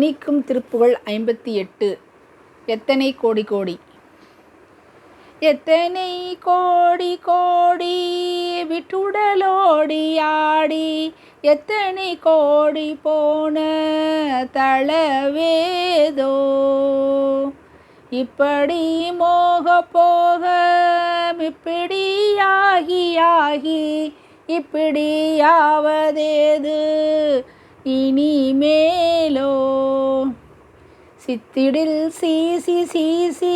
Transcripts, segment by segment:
நீக்கும் திருப்புகள் ஐம்பத்தி எட்டு. எத்தனை கோடி கோடி? எத்தனை கோடி கோடி விட்டுடலோடி ஆடி. எத்தனை கோடி போன தளவேதோ. இப்படி மோக போக இப்படியாகி ஆகி. இப்படியாவதேது? இனிமேலோ சித்திடில் சீசி சீசி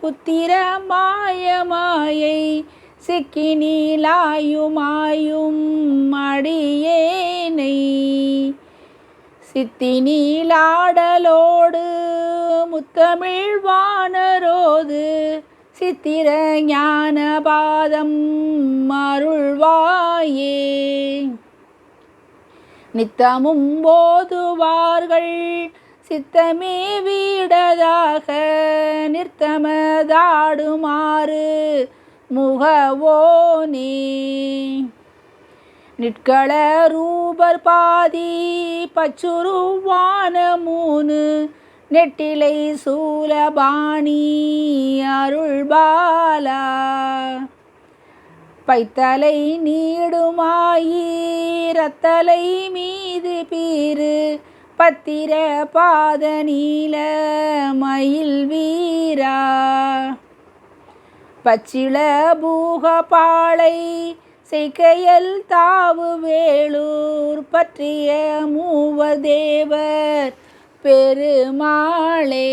குத்திர மாய மாயை சிக்கி நீலாயுமாயும் அடியேனை சித்தி நீலாடலோடு முத்தமிழ் வானரோது சித்திர ஞானபாதம் அருள்வாயே நித்தமும் போதுவார்கள் சித்தமே வீடதாக நிறுத்தமதாடுமாறு முகவோனே நிற்கள ரூபர் பாதி பச்சுருவான மூணு நெட்டிலை சூலபாணி அருள்பாலா. பைத்தலை நீடுமாயி ரத்தலை மீது பீரு பத்திர பாத நீல மயில் வீரா. பச்சிள பூக பாளை செய்கையல் தாவு வேளூர் பற்றிய மூவர் தேவர் பெருமாளே.